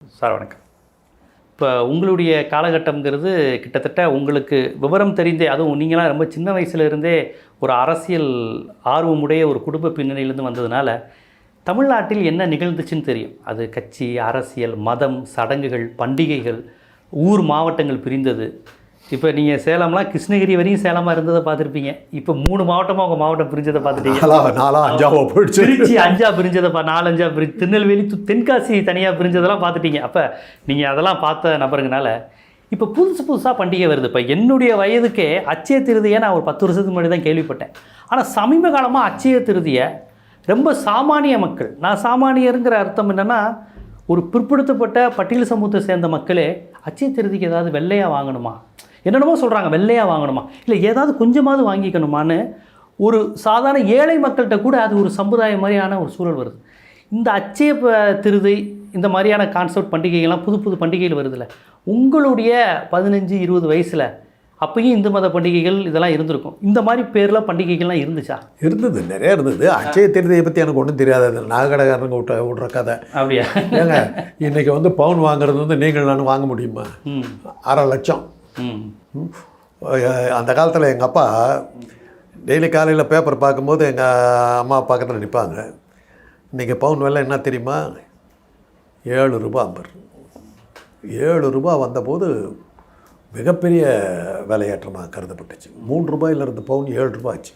Sir வணக்கம். இப்போ உங்களுடைய காலகட்டம்ங்கிறது கிட்டத்தட்ட உங்களுக்கு விவரம் தெரிந்தே அதுவும் நீங்களாம் ரொம்ப சின்ன வயசுல இருந்தே ஒரு அரசியல் ஆர்வமுடைய ஒரு குடும்ப பின்னணியிலேருந்து வந்ததுனால தமிழ்நாட்டில் என்ன நிகழ்ந்துச்சுன்னு தெரியும். அது கட்சி அரசியல் மதம் சடங்குகள் பண்டிகைகள் ஊர் மாவட்டங்கள் பிரிந்தது. இப்போ நீங்கள் சேலம்லாம் கிருஷ்ணகிரி வரையும் சேலமாக இருந்ததை பார்த்துருப்பீங்க. இப்போ மூணு மாவட்டமாக உங்கள் மாவட்டம் பிரிஞ்சதை பார்த்துட்டீங்க. நாலா அஞ்சாவோ அஞ்சா பிரிஞ்சதை பா நாலஞ்சா பிரி திருநெல்வேலி தென்காசி தனியாக பிரிஞ்சதெல்லாம் பார்த்துட்டீங்க. அப்போ நீங்கள் அதெல்லாம் பார்த்த நபருங்கனால இப்போ புதுசு புதுசாக பண்டிகை வருது. இப்போ என்னுடைய வயதுக்கே அச்சய திருதியை நான் ஒரு பத்து வருஷத்துக்கு முன்னாடி தான் கேள்விப்பட்டேன். ஆனால் சமீப காலமாக அச்சய திருதியை ரொம்ப சாமானிய மக்கள் நான் சாமானியருங்கிற அர்த்தம் என்னென்னா ஒரு பிற்படுத்தப்பட்ட பட்டியல் சமூகத்தை சேர்ந்த மக்களே அச்சய திருதிக்கு ஏதாவது வெள்ளையாக வாங்கணுமா? என்னென்னமோ சொல்கிறாங்க வெள்ளையாக வாங்கணுமா? இல்லை ஏதாவது கொஞ்சமாவது வாங்கிக்கணுமான்னு ஒரு சாதாரண ஏழை மக்கள்கிட்ட கூட அது ஒரு சமுதாயம் மாதிரியான ஒரு சூழல் வருது. இந்த அச்சய ப- திருதை இந்த மாதிரியான கான்செப்ட் பண்டிகைகள்லாம் புது புது பண்டிகைகள் வருதுல்ல. உங்களுடைய பதினஞ்சு இருபது வயசில் அப்பயும் இந்து மத பண்டிகைகள் இதெல்லாம் இருந்திருக்கும். இந்த மாதிரி பேரில் பண்டிகைகள்லாம் இருந்துச்சா? இருந்தது நிறைய இருந்தது. அச்சய திருதியை பற்றி எனக்கு ஒன்றும் தெரியாது. அது நாகடகாரங்க விட்ட விட்ற கதை. அப்படியா? ஏங்க இன்னைக்கு வந்து பவுன் வாங்குறது வந்து நீங்கள் நான் வாங்க முடியுமா? ம். அரை லட்சம். அந்த காலத்தில் எங்கள் அப்பா டெய்லி காலையில் பேப்பர் பார்க்கும்போது எங்கள் அம்மா பக்கத்தில் நிற்பாங்க இன்றைக்கி பவுன் விலை என்ன தெரியுமா? ஏழு ரூபா அம்பர். ஏழு ரூபா வந்தபோது மிகப்பெரிய விலையேற்றமாக கருதப்பட்டுச்சு. மூணு ரூபாயில இருந்து பவுன் ஏழு ரூபா ஆச்சு.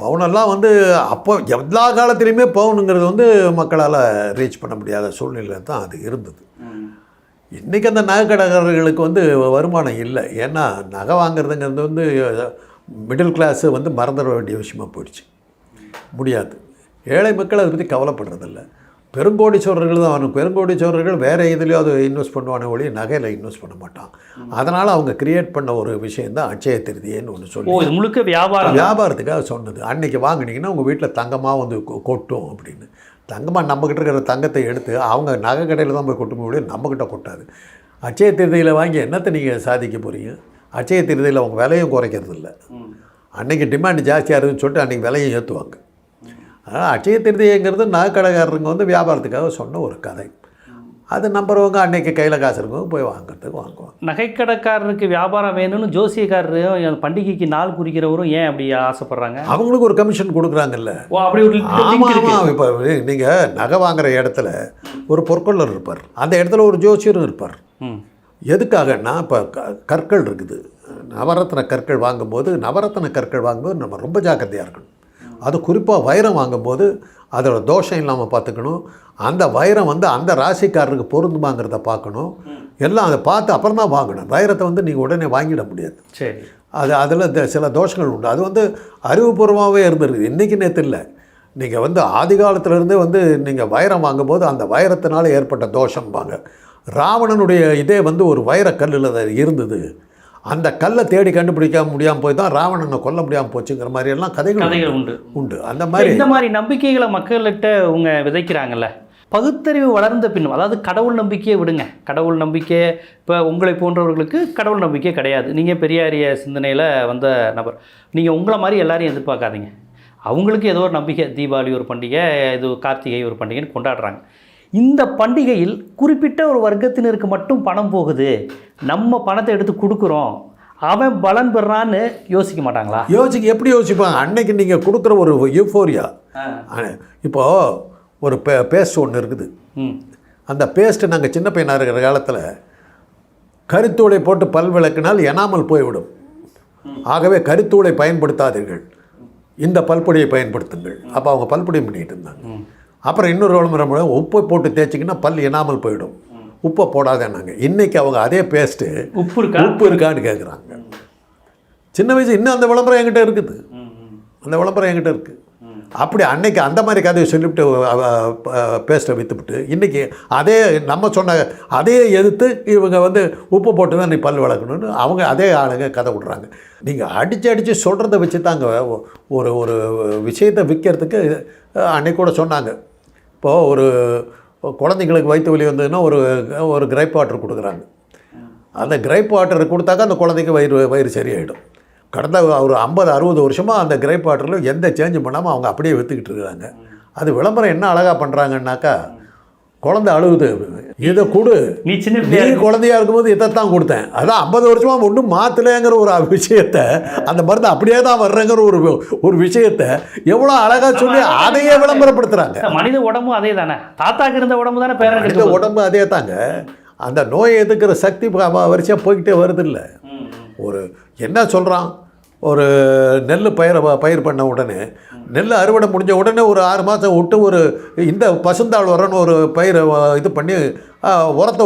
பவுனெல்லாம் வந்து அப்போ எல்லா காலத்துலேயுமே பவுனுங்கிறது வந்து மக்களால் ரீச் பண்ண முடியாத சூழ்நிலை தான் அது இருந்தது. இன்றைக்கி அந்த நகைக்கடைக்காரர்களுக்கு வந்து வருமானம் இல்லை. ஏன்னா நகை வாங்குறதுங்கிறது வந்து மிடில் கிளாஸு வந்து மறந்துட வேண்டிய விஷயமா போயிடுச்சு. முடியாது. ஏழை மக்கள் அதை பற்றி கவலைப்படுறதில்ல. பெருங்கோடீஸ்வரர்கள் தான் வரணும் பெருங்கோடீஸ்வரர்கள் வேறு எதுலேயோ அது இன்வெஸ்ட் பண்ணுவானே ஒழிய நகையில் இன்வெஸ்ட் பண்ண மாட்டான். அதனால் அவங்க கிரியேட் பண்ண ஒரு விஷயம் தான் அட்சய திருதியன்னு ஒன்று சொல்லி. முழுக்க வியாபாரம் வியாபாரத்துக்காக சொன்னது. அன்னைக்கு வாங்குனீங்கன்னா உங்கள் வீட்டில் தங்கமாக வந்து கொட்டும் அப்படின்னு. தங்கமாக நம்மக்கிட்ட இருக்கிற தங்கத்தை எடுத்து அவங்க நகை கடையில் தான் போய் கொட்டும் முடியும் நம்மக்கிட்ட கொட்டாது. அச்சய திருதியில் வாங்கி என்னத்தை நீங்கள் சாதிக்க போகிறீங்க அச்சய திருதியில் அவங்க விலையும் குறைக்கிறது இல்லை ம். அன்னைக்கு டிமாண்ட் ஜாஸ்தியாக இருக்குன்னு சொல்லிட்டு அன்றைக்கி விலையும் ஏற்றுவாங்க அதனால் அச்சய திருதிங்கிறது நகைக்கடைக்காரருங்க வந்து வியாபாரத்துக்காக சொன்ன ஒரு கதை. அது நம்புறவங்க அன்னைக்கு கையில் காசு இருக்கவங்க போய் வாங்குறதுக்கு வாங்குவாங்க. நகைக்கடைக்காரருக்கு வியாபாரம் வேணும்னு ஜோசியக்காரரும் பண்டிகைக்கு நாள் குறிக்கிறவரும் ஏன் அப்படி ஆசைப்படுறாங்க? அவங்களுக்கு ஒரு கமிஷன் கொடுக்குறாங்கல்ல. ஓ அப்படி ஒரு ஆமாம் இப்போ நீங்கள் நகை வாங்குற இடத்துல ஒரு பொற்கொள்ளர் இருப்பார். அந்த இடத்துல ஒரு ஜோசியரும் இருப்பார். எதுக்காகன்னா இப்போ க கற்கள் இருக்குது. நவரத்ன கற்கள் வாங்கும்போது நவரத்ன கற்கள் வாங்கும்போது நம்ம ரொம்ப ஜாக்கிரதையாக இருக்கணும். அது குறிப்பாக வைரம் வாங்கும்போது அதோட தோஷம் இல்லாமல் பார்த்துக்கணும். அந்த வைரம் வந்து அந்த ராசிக்காரருக்கு பொருந்துமாங்கிறத பார்க்கணும். எல்லாம் அதை பார்த்து அப்புறம் தான் வாங்கணும். வைரத்தை வந்து நீங்கள் உடனே வாங்கிட முடியாது. சரி. அது அதில் சில தோஷங்கள் உண்டு. அது வந்து அறிவுபூர்வமாகவே இருந்திருக்கு இன்றைக்கி நேற்று இல்லை. நீங்கள் வந்து ஆதி காலத்திலேருந்தே வந்து நீங்கள் வைரம் வாங்கும்போது அந்த வைரத்தினால ஏற்பட்ட தோஷம்பாங்க. ராவணனுடைய இதே வந்து ஒரு வைரக்கல்லில் இருந்தது. அந்த கல்லை தேடி கண்டுபிடிக்க முடியாமல் போய் தான் ராவணனை கொல்ல முடியாமல் போச்சுங்கிற மாதிரி எல்லாம் கதைகள் கதைகள் உண்டு. உண்டு. அந்த மாதிரி இந்த மாதிரி நம்பிக்கைகளை மக்கள்கிட்ட உங்க விதைக்கிறாங்கல்ல பகுத்தறிவு வளர்ந்த பின்னும் அதாவது கடவுள் நம்பிக்கையை விடுங்க. கடவுள் நம்பிக்கை இப்போ உங்களை போன்றவர்களுக்கு கடவுள் நம்பிக்கை கிடையாது. நீங்கள் பெரியாரிய சிந்தனையில் வந்த நபர். நீங்கள் உங்களை மாதிரி எல்லாரையும் எதிர்பார்க்காதீங்க. அவங்களுக்கு ஏதோ ஒரு நம்பிக்கை தீபாவளி ஒரு பண்டிகை இது கார்த்திகை ஒரு பண்டிகைன்னு கொண்டாடுறாங்க. இந்த பண்டிகையில் குறிப்பிட்ட ஒரு வர்க்கத்தினருக்கு மட்டும் பணம் போகுது. நம்ம பணத்தை எடுத்து கொடுக்குறோம். அவன் பலன் பெறான்னு யோசிக்க மாட்டாங்களா? யோசிக்க எப்படி யோசிப்பாங்க அன்னைக்கு நீங்கள் கொடுக்குற ஒரு யூஃபோரியா இப்போது ஒரு பே பேஸ்ட் ஒன்று இருக்குது. அந்த பேஸ்ட்டு நாங்கள் சின்ன பையனாக இருக்கிற காலத்தில் கருத்தூளை போட்டு பல் விளக்கினால் எனாமல் போய்விடும். ஆகவே கருத்தூளை பயன்படுத்தாதீர்கள். இந்த பல்பொடியை பயன்படுத்துங்கள். அப்போ அவங்க பல்பொடி பண்ணிகிட்டு இருந்தாங்க அப்புறம் இன்னொரு விளம்பரம் உப்பை போட்டு தேய்ச்சிங்கன்னா பல் எனாமல் போயிடும். உப்பை போடாதேன்னாங்க. இன்றைக்கி அவங்க அதே பேஸ்ட்டு உப்பு இருக்கா? உப்பு இருக்கான்னு கேட்குறாங்க சின்ன வயசு இன்னும் அந்த விளம்பரம் என்கிட்ட இருக்குது. அந்த விளம்பரம் என்கிட்ட இருக்குது அப்படி அன்னைக்கு அந்த மாதிரி கதையை சொல்லிவிட்டு பேஸ்ட்டை விற்றுவிட்டு இன்றைக்கி அதே நம்ம சொன்ன அதே எதிர்த்து இவங்க வந்து உப்பு போட்டு தான் நீ பல் வளர்க்கணும்னு அவங்க அதே ஆளுங்க கதை விட்றாங்க. நீங்கள் அடித்து அடித்து சொல்கிறத வச்சு தாங்க ஒரு ஒரு விஷயத்தை விற்கிறதுக்கு அன்னைக்கு கூட சொன்னாங்க. இப்போது ஒரு குழந்தைங்களுக்கு வயிற்று வலி வந்ததுன்னா ஒரு ஒரு கிரைப் வாட்டர் கொடுக்குறாங்க. அந்த கிரைப் வாட்டர் கொடுத்தாக்கா அந்த குழந்தைக்கு வயிறு வயிறு சரியாயிடும். கடந்த ஒரு ஐம்பது அறுபது வருஷமாக அந்த கிரைப் வாட்டரில் எந்த சேஞ்சும் பண்ணாமல் அவங்க அப்படியே விற்றுக்கிட்டு இருக்கிறாங்க. அது விளம்பரம் என்ன அழகாக பண்ணுறாங்கன்னாக்கா குழந்தை அழுகுது. இதை கொடு. நீ சின்ன நீ குழந்தையா இருக்கும்போது இதைத்தான் கொடுத்தேன். அதான் ஐம்பது வருஷமா ஒன்றும் மாற்றலைங்கிற ஒரு விஷயத்த அந்த மருந்து அப்படியே தான் வர்றேங்கிற ஒரு ஒரு விஷயத்த எவ்வளோ அழகா சொல்லி அதையே விளம்பரப்படுத்துறாங்க. மனித உடம்பும் அதே தானே. தாத்தாக்கு இருந்த உடம்பு தானே மனித உடம்பு அதே தாங்க. அந்த நோயை எதிர்க்கிற சக்தி வரிசையாக போய்கிட்டே வருது இல்லை. ஒரு என்ன சொல்கிறான் ஒரு நெல் பயிரை பயிர் பண்ண உடனே நெல் அறுவடை முடிஞ்ச உடனே ஒரு ஆறு மாதம் விட்டு ஒரு இந்த பசுந்தாள் உரம்னு ஒரு பயிரை இது பண்ணி உரத்தை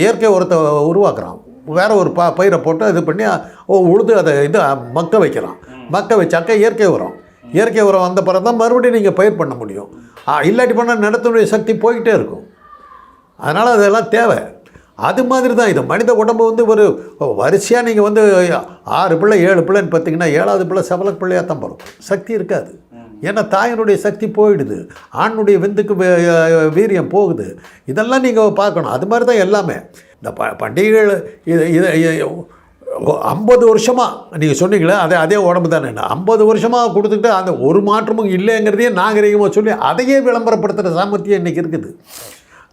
இயற்கை உரத்தை உருவாக்குறான். வேற ஒரு ப பயிரை போட்டு இது பண்ணி உழுது அதை இது மக்க வைக்கிறான் மக்க வச்சாக்க இயற்கை உரம். இயற்கை உரம் வந்த பிறகு தான் மறுபடியும் நீங்கள் பயிர் பண்ண முடியும். இல்லாட்டி பண்ணால் நிலத்தினுடைய சக்தி போய்கிட்டே இருக்கும். அதனால் அதெல்லாம் தேவை. அது மாதிரி தான் இது. மனித உடம்பு வந்து ஒரு வரிசையாக நீங்கள் வந்து ஆறு பிள்ளை ஏழு பிள்ளைன்னு பார்த்தீங்கன்னா ஏழாவது பிள்ளை சபல பிள்ளையாக தான் வரும். சக்தி இருக்காது. ஏன்னா தாயினுடைய சக்தி போயிடுது. ஆணுடைய விந்துக்கு வீரியம் போகுது. இதெல்லாம் நீங்கள் பார்க்கணும். அது மாதிரி தான் எல்லாமே. இந்த ப பண்டிகைகள் இது இதை ஐம்பது வருஷமாக நீங்கள் சொன்னீங்களே அதே அதே உடம்பு தானே. ஐம்பது வருஷமாக கொடுத்துக்கிட்டு அந்த ஒரு மாற்றமும் இல்லைங்கிறதையே நாகரிகமாக சொல்லி அதையே விளம்பரப்படுத்துகிற சாமர்த்தியம் இன்றைக்கி இருக்குது.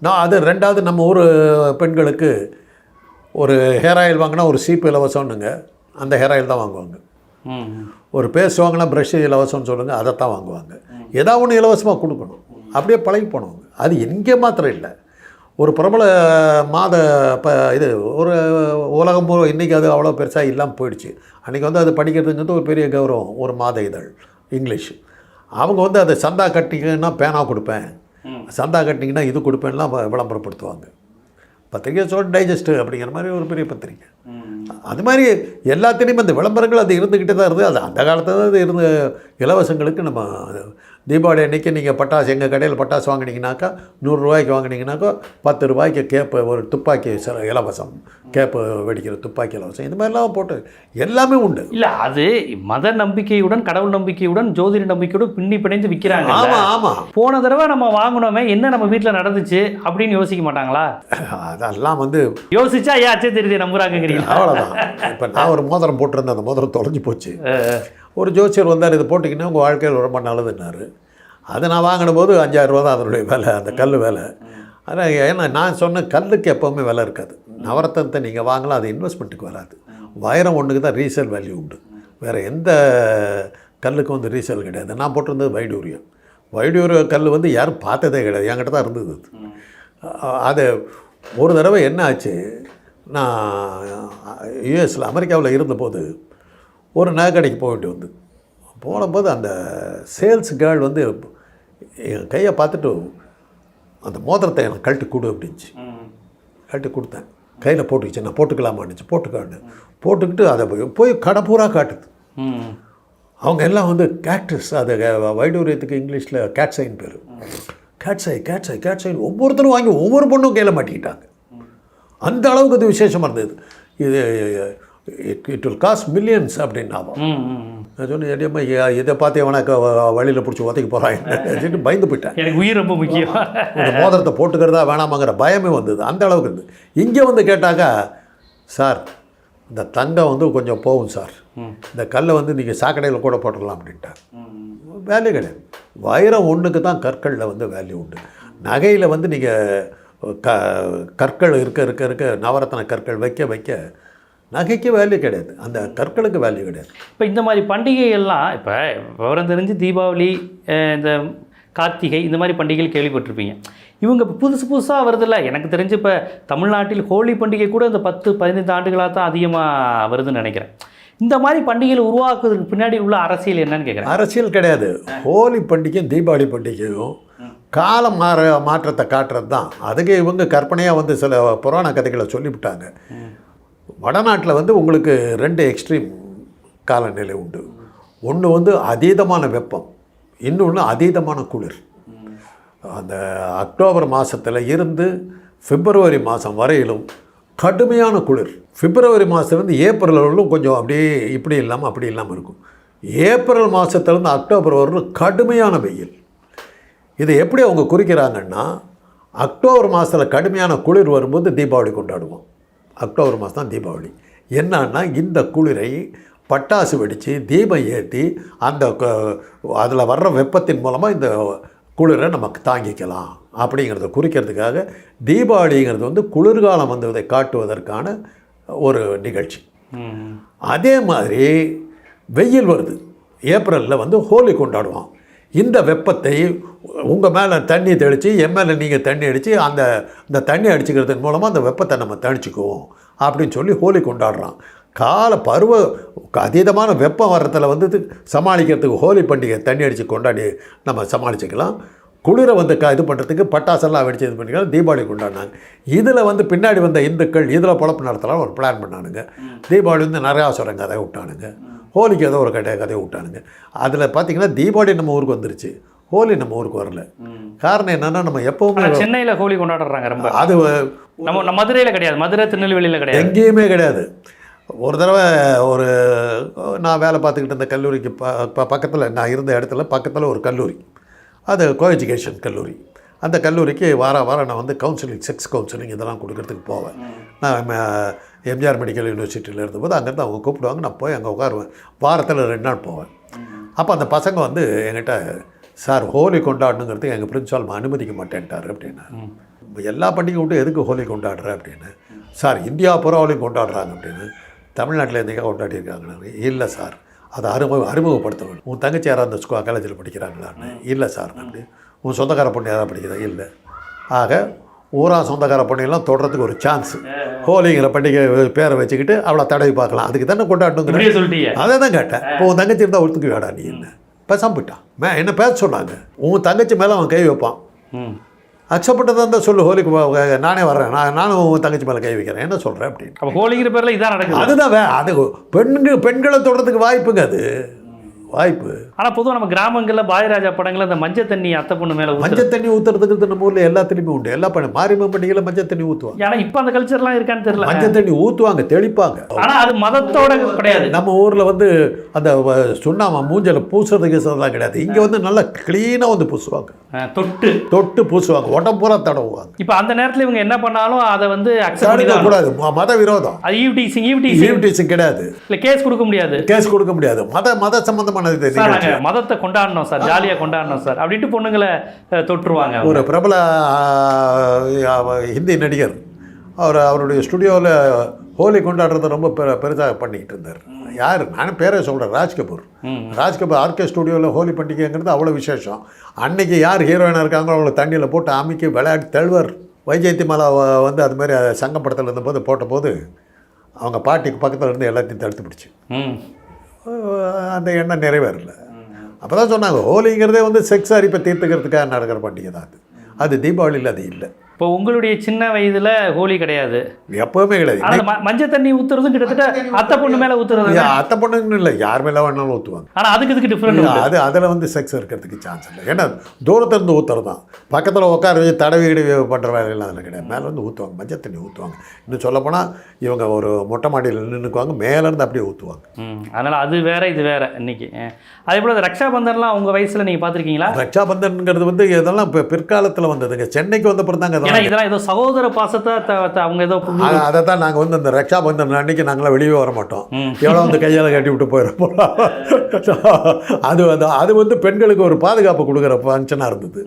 நான் அது ரெண்டாவது நம்ம ஊர் பெண்களுக்கு ஒரு ஹேர் ஆயில் வாங்கினா ஒரு சீப்பு இலவசம்னுங்க. அந்த ஹேர் ஆயில் தான் வாங்குவாங்க. ஒரு பேஸ்ட் வாங்கினா ப்ரஷ் இலவசம்னு சொல்லுங்கள் அதை தான் வாங்குவாங்க. ஏதாவது ஒன்று இலவசமாக கொடுக்கணும். அப்படியே பழகி போனவங்க. அது இங்கே மாத்திரம் இல்லை. ஒரு பிரபல மாத ப இது ஒரு உலகம் இன்றைக்கி அது அவ்வளோ பெருசாக இல்லாமல் போயிடுச்சு. அன்றைக்கி வந்து அது படிக்கிறதுங்கிறது ஒரு பெரிய கௌரவம் ஒரு மாத இதழ் இங்கிலீஷ். அவங்க வந்து அதை சந்தா கட்டிங்கன்னா பேனா கொடுப்பேன். சந்தா கட்டிங்கன்னா இது கொடுப்பேன்லாம் விளம்பரப்படுத்துவாங்க. பத்திரிகை சொல் டைஜஸ்ட் அப்படிங்கிற மாதிரி ஒரு பெரிய பத்திரிக்கை. அது மாதிரி எல்லாத்துலேயும் அந்த விளம்பரங்கள் அது இருந்துக்கிட்டே தான் இருந்தது அது அந்த காலத்தில் அது இருந்த இலவசங்களுக்கு நம்ம தீபாவளி அன்னைக்கு நீங்கள் பட்டாசு எங்கள் கடையில் பட்டாசு வாங்கினீங்கனாக்கா நூறுரூவாய்க்கு வாங்கினீங்கனாக்கா பத்து ரூபாய்க்கு கேப்பு ஒரு துப்பாக்கி இலவசம் கேப்பு வெடிக்கிற துப்பாக்கி இலவசம் இந்த மாதிரிலாம் போட்டு எல்லாமே உண்டு. இல்ல அது மத நம்பிக்கையுடன் கடவுள் நம்பிக்கையுடன் ஜோதிட நம்பிக்கையுடன் பின்னி பிணைந்து விற்கிறாங்க ஆமாம் ஆமாம் போன தடவை நம்ம வாங்கினோமே என்ன நம்ம வீட்டில் நடந்துச்சு அப்படின்னு யோசிக்க மாட்டாங்களா? அதெல்லாம் வந்து யோசிச்சா ஏன் அச்சை திருதியை நம்புறாங்கிறீங்களா அவ்வளோதான் இப்போ நான் ஒரு மோதிரம் போட்டிருந்தேன் அந்த மோதிரம் தொலைஞ்சு போச்சு. ஒரு ஜோசியர் வந்தார் இது போட்டிங்கன்னா உங்கள் வாழ்க்கையில் ரொம்ப நல்லதுன்னாரு. அதை நான் வாங்கின போது அஞ்சாயிரம் ரூபா தான் அதனுடைய விலை அந்த கல் விலை. ஆனால் ஏன்னா நான் சொன்ன கல்லுக்கு எப்போவுமே விலை இருக்காது. நவரத்தனத்தை நீங்கள் வாங்கலாம் அது இன்வெஸ்ட்மெண்ட்டுக்கு வராது. வைரம் ஒன்றுக்கு தான் ரீசேல் வேல்யூ உண்டு. வேறு எந்த கல்லுக்கும் வந்து ரீசேல் கிடையாது. நான் போட்டிருந்தது வைடூரியம். வைடூரிய கல் வந்து யாரும் பார்த்ததே கிடையாது. என்கிட்ட தான் இருந்தது அது. அது ஒரு தடவை என்ன ஆச்சு? நான் யூஎஸில் அமெரிக்காவில் இருந்தபோது ஒரு நகைக்கடைக்கு போயிட்டு வந்து போனபோது அந்த சேல்ஸ் கேர்ள் வந்து என் கையை பார்த்துட்டு அந்த மோதிரத்தை எனக்கு கழட்டி கொடு அப்படின்ச்சு கழட்டி கொடுத்தேன். கையில் போட்டுக்கிச்சு. நான் போட்டுக்கலாமான்னுச்சு போட்டுக்கான்னு போட்டுக்கிட்டு அதை போய் போய் கடை பூரா காட்டுது. அவங்க எல்லாம் வந்து கேக்டஸ் அது வைடூரியத்துக்கு இங்கிலீஷில் கேட்சைன் பேர். கேட்சை கேட்சை கேட்சைன் ஒவ்வொருத்தரும் வாங்கி ஒவ்வொரு பொண்ணும் கையில் மாட்டிக்கிட்டாங்க. அந்த அளவுக்கு அது விசேஷமாக இருந்தது. இது it it will cost millions அப்படின்னு ஆகும் ம், ம், ம். நான் சொன்னேன் எடியம்மா இதை பார்த்து எவனா வழியில் பிடிச்சி உதைக்க போகிறாங்க பயந்து போயிட்டேன். எனக்கு உயிர் ரொம்ப முக்கியம். இந்த மோதிரத்தை போட்டுக்கிறதா வேணாமாங்கிற பயமே வந்தது. அந்த அளவுக்கு இருந்தது. இங்கே வந்து கேட்டாக்கா சார் இந்த தங்கம் வந்து கொஞ்சம் போகும் சார். இந்த கல்லை வந்து நீங்கள் சாக்கடையில் கூட போட்டுடலாம் அப்படின்ட்டார். வேல்யூ கிடையாது. வைரம் ஒன்றுக்கு தான் கற்களில் வந்து வேல்யூ உண்டு. நகையில் வந்து நீங்கள் க கற்கள் இருக்க இருக்க இருக்க நவரத்ன கற்கள் வைக்க வைக்க நகைக்கு வேல்யூ கிடையாது. அந்த கற்களுக்கு வேல்யூ கிடையாது. இப்போ இந்த மாதிரி பண்டிகைகள்லாம் இப்போ விவரம் தெரிஞ்சு தீபாவளி இந்த கார்த்திகை இந்த மாதிரி பண்டிகைகள் கேள்விப்பட்டிருப்பீங்க. இவங்க இப்போ புதுசு புதுசாக வருதுல்ல. எனக்கு தெரிஞ்சு இப்போ தமிழ்நாட்டில் ஹோலி பண்டிகை கூட இந்த பத்து பதினைந்து ஆண்டுகளாக தான் அதிகமாக வருதுன்னு நினைக்கிறேன். இந்த மாதிரி பண்டிகைகள் உருவாக்குறதுக்கு பின்னாடி உள்ள அரசியல் என்னன்னு கேட்குறேன் அரசியல் கிடையாது. ஹோலி பண்டிகையும் தீபாவளி பண்டிகையும் காலம் மாற மாற்றத்தை காட்டுறது தான் அதுக்கு இவங்க கற்பனையாக வந்து சில புராண கதைகளை சொல்லிவிட்டாங்க. வடநாட்டில் வந்து உங்களுக்கு ரெண்டு எக்ஸ்ட்ரீம் காலநிலை உண்டு. ஒன்று வந்து அதீதமான வெப்பம் இன்னொன்று அதீதமான குளிர். அந்த அக்டோபர் மாதத்தில் இருந்து பிப்ரவரி மாதம் வரையிலும் கடுமையான குளிர். பிப்ரவரி மாதத்துலேருந்து ஏப்ரல் வரலும் கொஞ்சம் அப்படியே இப்படி இல்லாமல் அப்படி இல்லாமல் இருக்கும். ஏப்ரல் மாதத்துலேருந்து அக்டோபர் வரலும் கடுமையான வெயில். இதை எப்படி அவங்க குறிக்கிறாங்கன்னா அக்டோபர் மாதத்தில் கடுமையான குளிர் வரும்போது தீபாவளி கொண்டாடுவோம். அக்டோபர் மாதம் தான் தீபாவளி. என்னன்னா இந்த குளிரை பட்டாசு வெடித்து தீபம் ஏற்றி அந்த அதில் வர்ற வெப்பத்தின் மூலமாக இந்த குளிரை நமக்கு தாங்கிக்கலாம். அப்படிங்கிறத குறிக்கிறதுக்காக தீபாவளிங்கிறது வந்து குளிர்காலம் வந்ததை காட்டுவதற்கான ஒரு நிகழ்ச்சி. அதே மாதிரி வெயில் வருது. ஏப்ரலில் வந்து ஹோலி கொண்டாடுவோம் இந்த வெப்பத்தை உங்கள் மேலே தண்ணி தெளித்து என் மேலே நீங்கள் தண்ணி அடித்து அந்த இந்த தண்ணி அடிச்சுக்கிறதன் மூலமாக அந்த வெப்பத்தை நம்ம தணிச்சுக்குவோம் அப்படின்னு சொல்லி ஹோலி கொண்டாடுறோம் கால பருவ அதீதமான வெப்பம் வர்றதில் வந்து சமாளிக்கிறதுக்கு ஹோலி பண்டிகை தண்ணி அடித்து கொண்டாடி நம்ம சமாளிச்சுக்கலாம். குளிரை வந்து க இது பண்ணுறதுக்கு பட்டாசெல்லாம் வெடிச்சு இது பண்ணிக்கலாம் தீபாவளி கொண்டாடினாங்க. இதில் வந்து பின்னாடி வந்த இந்துக்கள் இதில் பொழப்பு நடத்தலாம் ஒரு பிளான் பண்ணானுங்க. தீபாவளி வந்து நரகாசுரன் கதை விட்டானுங்க. ஹோலிக்கு ஏதோ ஒரு கதை கதை விட்டானுங்க. அதில் பார்த்தீங்கன்னா தீபாவளி நம்ம ஊருக்கு வந்துருச்சு. ஹோலி நம்ம ஊருக்கு வரல. காரணம் என்னென்னா நம்ம எப்போவுமே சென்னையில ஹோலி கொண்டாடுறாங்க ரொம்ப. அது நம்ம மதுரையில கிடையாது. மதுரை திருநெல்வேலியில கிடையாது. எங்கேயுமே கிடையாது. ஒரு தடவை ஒரு நான் வேலை பார்த்துக்கிட்டு இருந்த கல்லூரிக்கு ப பக்கத்தில் நான் இருந்த இடத்துல பக்கத்தில் ஒரு கல்லூரி. அது கோ எஜுகேஷன் கல்லூரி. அந்த கல்லூரிக்கு வார வாரம் நான் வந்து கவுன்சிலிங் செக்ஸ் கவுன்சிலிங் இதெல்லாம் கொடுக்கறதுக்கு போவேன். நான் எம்ஜிஆர் மெடிக்கல் யூனிவர்சிட்டியில் இருந்தபோது அங்கேருந்து அவங்க கூப்பிடுவாங்க நான் போய் அங்கே உட்காருவேன். வாரத்தில் ரெண்டு நாள் போவேன். அப்போ அந்த பசங்க வந்து என்கிட்ட சார் ஹோலி கொண்டாடணுங்கிறதுக்கு எங்கள் பிரின்சிபால் அனுமதிக்க மாட்டேன்ட்டார் அப்படின்னா எல்லா பண்டிகை விட்டு எதுக்கு ஹோலி கொண்டாடுற? அப்படின்னு. சார் இந்தியா ஹோலி கொண்டாடுறாங்க அப்படின்னு. தமிழ்நாட்டில் எதுக்காக கொண்டாடிருக்காங்க இல்லை சார் அதை அறிமுக அறிமுகப்படுத்த வேண்டும். உன் தங்கச்சி யாராவது அந்த ஸ்கூ காலேஜில் படிக்கிறாங்களான்னு. இல்லை சார் அப்படி உன் சொந்தக்கார பொண்ணு யாராவது படிக்கிறா? இல்லை. ஆக ஊரா சொந்தக்கார பொண்ணையெல்லாம் தொடறதுக்கு ஒரு சான்ஸ் ஹோலிங்கிற பண்டிகை பேரை வச்சுக்கிட்டு அவளை தடவி பார்க்கலாம். அதுக்கு தானே இப்படியே சொல்லிட்டீங்க. அதை தான் கேட்டேன். இப்போ உன் தங்கச்சி இருந்தால் ஒத்துக்கு வேடா நீ என்ன? பேசாம போயிட்டான் மே என்ன பேச சொன்னாங்க? உன் தங்கச்சி மேலே அவன் கை வைப்பான். அக்செப்டதாக இருந்தால் சொல்லு ஹோலிக்கு நானே வர்றேன். நான் நானும் உன் தங்கச்சி மேலே கை வைக்கிறேன். என்ன சொல்கிறேன் அப்படின்னு. அப்ப ஹோலிங்கிற பேர்ல இதான் நடக்குது. அதுதான் வே அது பெண்கள் பெண்களை தொடறதுக்கு வாய்ப்புங்க அது. வாய்ப்பு. ஆனா பொதுவா நம்ம கிராமங்கள்ல பாயராஜா படங்கள்ல இந்த மஞ்சள் தண்ணி அத்தை பொண்ணு மேல. மஞ்சள் தண்ணி ஊற்றுறதுக்கு நம்ம ஊரில் எல்லாத்துலேயுமே உண்டு. எல்லா பண்ண மாரியம்மன் பண்டிகையில் மஞ்சள் தண்ணி ஊற்றுவாங்க ஆனா இப்ப அந்த கல்ச்சர்லாம் இருக்கான்னு தெரியல. மஞ்சள் தண்ணி ஊற்றுவாங்க தெளிப்பாங்க. ஆனா அது மதத்தோட கிடையாது. நம்ம ஊரில் வந்து அந்த சுண்ணாம்பு மூஞ்சல பூசுறதுக்கு அதெல்லாம் கிடையாது. இங்கே வந்து நல்லா க்ளீனாக வந்து பூசுவாங்க. தொட்டு. தொட்டு பூசுவாங்க. உடம்பு பூரா தடவுவாங்க. இப்ப அந்த நேரத்துல இவங்க என்ன பண்ணாலும் அதை வந்து அக்செப்ட் கூடாது. மத விரோதம். அது eve teasing eve teasing eve teasing கிடையாது. இல்ல கேஸ் கொடுக்க முடியாது. கேஸ் கொடுக்க முடியாது. மத மத சம்பந்தமானது சார். நாங்க மதத்தை கொண்டாடணும் சார் ஜாலியா கொண்டாடணும் சார். அப்படின்ட்டு பொண்ணுங்களை அவங்க. ஒரு பிரபல ஹிந்தி நடிகர். அவர் அவருடைய ஸ்டுடியோவில் ஹோலி கொண்டாடுறத ரொம்ப பெ பெருசாக பண்ணிக்கிட்டு இருந்தார். யார்? நானும் பேரே சொல்கிறேன் ராஜ் கபூர். ம். ராஜ் கபூர் ஆர்கே ஸ்டுடியோவில் ஹோலி பண்டிகைங்கிறது அவ்வளோ விசேஷம். அன்னைக்கு யார் ஹீரோயினாக இருக்காங்களோ அவங்கள தண்ணியில் போட்டு அமைக்கி விளையாடி தழுவர் வைஜெயந்தி மலா வந்து அது மாதிரி சங்கம் படத்தில் இருந்தபோது போட்டபோது அவங்க பாட்டிக்கு பக்கத்தில் இருந்து எல்லாத்தையும் தடுத்து பிடிச்சி. அந்த எண்ணம் நிறைவேறல. அப்போ தான் சொன்னாங்க ஹோலிங்கிறதே வந்து செக்ஸ் அரிப்பை தீர்த்துக்கிறதுக்காக நடக்கிற பண்டிகை தான் அது. அது தீபாவளியில் அது இல்லை. இப்போ உங்களுடைய சின்ன வயதுல ஹோலி கிடையாது. எப்போவுமே கிடையாது. மஞ்சள் தண்ணி ஊத்துறதும் கிட்டத்தட்ட அத்தை பொண்ணு மேல ஊத்துறது அத்தை பொண்ணுன்னு இல்லை. யார் மேலே வேணாலும் ஊற்றுவாங்க ஆனா அதுக்கு இதுக்கு டிஃப்ரெண்ட் அது அதில் வந்து செக்ஸ் இருக்கிறதுக்கு சான்ஸ் இல்லை. ஏன்னா தூரத்துல இருந்து ஊற்றுறது தான் பக்கத்தில் உட்கார வச்சு தடவி கிடவி பண்ணுற வேலையெல்லாம் அதில் கிடையாது. மேலே வந்து ஊற்றுவாங்க மஞ்சள் தண்ணி ஊற்றுவாங்க இன்னும் சொல்லப்போனால் இவங்க ஒரு மொட்டை மாடியில் நின்றுக்குவாங்க மேலேருந்து அப்படியே ஊற்றுவாங்க ம். அதனால அது வேற இது வேற இன்னைக்கு. அதே போல இந்த ரக்ஷாபந்தன்லாம் உங்க வயசுல நீங்க பாத்திருக்கீங்களா ரக்ஷாபந்தன்ங்கிறது வந்து இதெல்லாம் இப்போ பிற்காலத்தில் வந்ததுங்க. சென்னைக்கு வந்த பிறகு தாங்க ஏன்னா இதெல்லாம் ஏதோ சகோதர பாசத்தை அவங்க ஏதோ அதை தான் நாங்கள் வந்து அந்த ரக்ஷாபந்தன் அன்னைக்கு நாங்களாம் வெளியே வர மாட்டோம். எவ்வளோ வந்து கையால் கட்டி விட்டு போயிடும் அது வந்து அது வந்து பெண்களுக்கு ஒரு பாதுகாப்பு கொடுக்குற ஃபங்க்ஷனாக இருந்தது.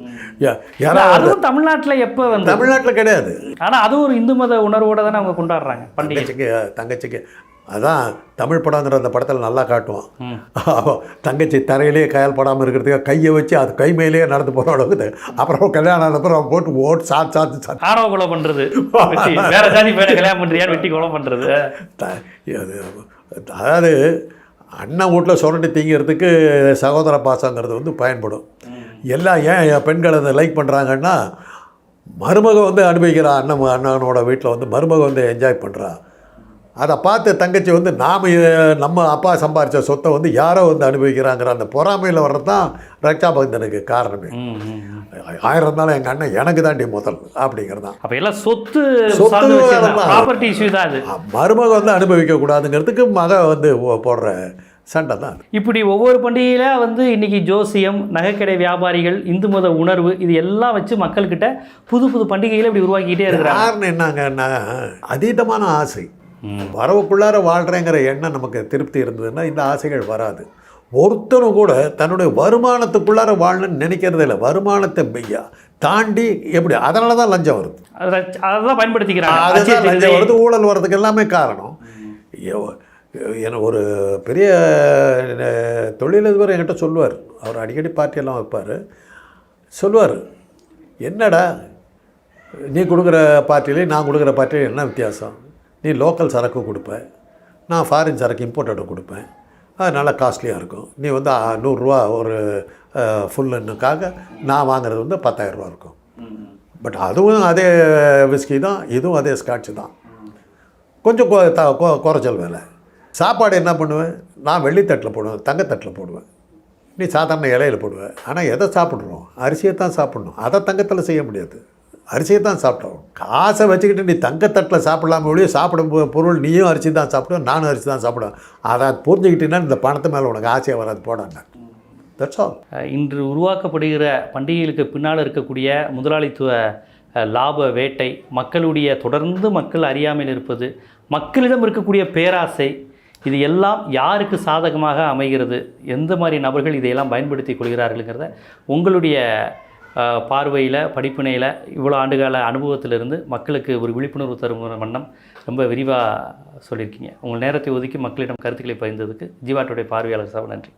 யாராவது அதுவும் தமிழ்நாட்டுல எப்ப வந்து தமிழ்நாட்டில் கிடையாது. ஆனா அதுவும் ஒரு இந்து மத உணர்வோட தானே அவங்க கொண்டாடுறாங்க பண்டிகை. தங்கச்சிக்கு தங்கச்சிக்கு. அதான் தமிழ் படங்கிற அந்த படத்தில் நல்லா காட்டுவான். தங்கச்சி தரையிலேயே கையால் படாமல் இருக்கிறதுக்கு கையை வச்சு அது கை மேலேயே நடந்து போகிற அளவுக்கு. அப்புறம் கல்யாணம் ஆன அப்புறம் அவன் போட்டு ஓட்டு சாத்து சாத்து சாத்து ஆணவ கொலை வெட்டி வேற ஜாதி பையனை கல்யாணம் பண்றியா வெட்டி கொலை பண்றது. த- அது அதாவது அண்ணன் வீட்டில் சுரண்டி திங்கிறதுக்கு சகோதர பாசங்கிறது வந்து பயன்படும். எல்லாம் ஏன் என் பெண்கள் அதை லைக் பண்ணுறாங்கன்னா மருமக வந்து அனுபவிக்கிறா அண்ணன் அண்ணனோட வீட்டில் வந்து மருமக வந்து என்ஜாய் பண்ணுறா அதை பார்த்து தங்கச்சி வந்து நாம் நம்ம அப்பா சம்பாரித்த சொத்தை வந்து யாரோ வந்து அனுபவிக்கிறாங்கிற அந்த பொறாமையில் வர்றது தான் ரக்ஷாபந்தனுக்கு காரணமே. ம், ம், ம். ஆயிரம் இருந்தாலும் எங்கள் அண்ணன் எனக்கு தாண்டி முதல் அப்படிங்கிறது தான் அப்ப எல்லாம் சொத்து சொத்து மருமக வந்து அனுபவிக்க கூடாதுங்கிறதுக்கு மக வந்து போடுற சண்டை தான். இப்படி ஒவ்வொரு பண்டிகையில வந்து இன்னைக்கு ஜோசியம் நகைக்கடை வியாபாரிகள் இந்து மத உணர்வு இது எல்லாம் வச்சு மக்கள்கிட்ட புது புது பண்டிகைகளை இப்படி உருவாக்கிட்டே இருக்கிறாங்க. காரணம் என்னங்கன்னா அதீதமான ஆசை. வரவுக்குள்ளார வாழ்கிறேங்கிற எண்ணம் நமக்கு திருப்தி இருந்ததுன்னா இந்த ஆசைகள் வராது. ஒருத்தரும் கூட தன்னுடைய வருமானத்துக்குள்ளார வாழணும்னு நினைக்கிறதே இல்லை. வருமானத்தை மெய்யா தாண்டி எப்படி அதனால தான் லஞ்சம் வருது. அதை தான் பயன்படுத்திக்கிறாங்க. அதுதான் லஞ்சம். வருது ஊழல் வர்றதுக்கு எல்லாமே காரணம். எனக்கு ஒரு பெரிய தொழிலதிபர் என்கிட்ட சொல்லுவார். அவர் அடிக்கடி பார்ட்டியெல்லாம் வைப்பார். சொல்லுவார் என்னடா நீ கொடுக்குற பார்ட்டிலையும் நான் கொடுக்குற பார்ட்டிலையும் என்ன வித்தியாசம்? நீ லோக்கல் சரக்கு கொடுப்ப நான் ஃபாரின் சரக்கு இம்போர்ட்டட் கொடுப்பேன். அது நல்லா காஸ்ட்லியாக இருக்கும். நீ வந்து நூறுரூவா ஒரு ஃபுல்லுன்னுக்காக நான் வாங்குறது வந்து பத்தாயிரரூவா இருக்கும். பட் அதுவும் அதே விஸ்கி தான் இதுவும் அதே ஸ்காட்ச் தான். கொஞ்சம் கொ த கொ- குறைச்சல் வேலை. சாப்பாடு என்ன பண்ணுவேன்? நான் வெள்ளித்தட்டில் போடுவேன் தங்கத்தட்டில் போடுவேன். நீ சாதாரண இலையில போடுவேன் ஆனால் எதை சாப்பிட்றோம் அரிசியை தான் சாப்பிட்ணும். அதை தங்கத்தில் செய்ய முடியாது. அரிசியை தான் சாப்பிட்டோம். காசை வச்சுக்கிட்டு நீ தங்கத்தட்டில் சாப்பிடலாம ஒழிய சாப்பிடும் பொருள் நீயும் அரிசி தான் சாப்பிடுவேன் நானும் அரிசி தான் சாப்பிடுவேன் அதை புரிஞ்சுக்கிட்டீங்கன்னா இந்த பணத்து மேலே உனக்கு ஆசையாக வராது போடாங்க தட்ஸ் ஆல் இன்று உருவாக்கப்படுகிற பண்டிகைகளுக்கு பின்னால் இருக்கக்கூடிய முதலாளித்துவ லாப வேட்டை மக்களுடைய தொடர்ந்து மக்கள் அறியாமல் இருப்பது மக்களிடம் இருக்கக்கூடிய பேராசை இது எல்லாம் யாருக்கு சாதகமாக அமைகிறது எந்த மாதிரி நபர்கள் இதையெல்லாம் பயன்படுத்தி கொள்கிறார்கள்ங்கிறத உங்களுடைய பார்வையில் படிப்பினையில் இவ்வளோ ஆண்டுகால அனுபவத்திலிருந்து மக்களுக்கு ஒரு விழிப்புணர்வு தரும் வண்ணம் ரொம்ப விரிவாக சொல்லியிருக்கீங்க. உங்கள் நேரத்தை ஒதுக்கி மக்களிடம் கருத்துக்களை பகிர்ந்ததுக்கு ஜீவாட்டுடைய பார்வையாளர் சார் நன்றி.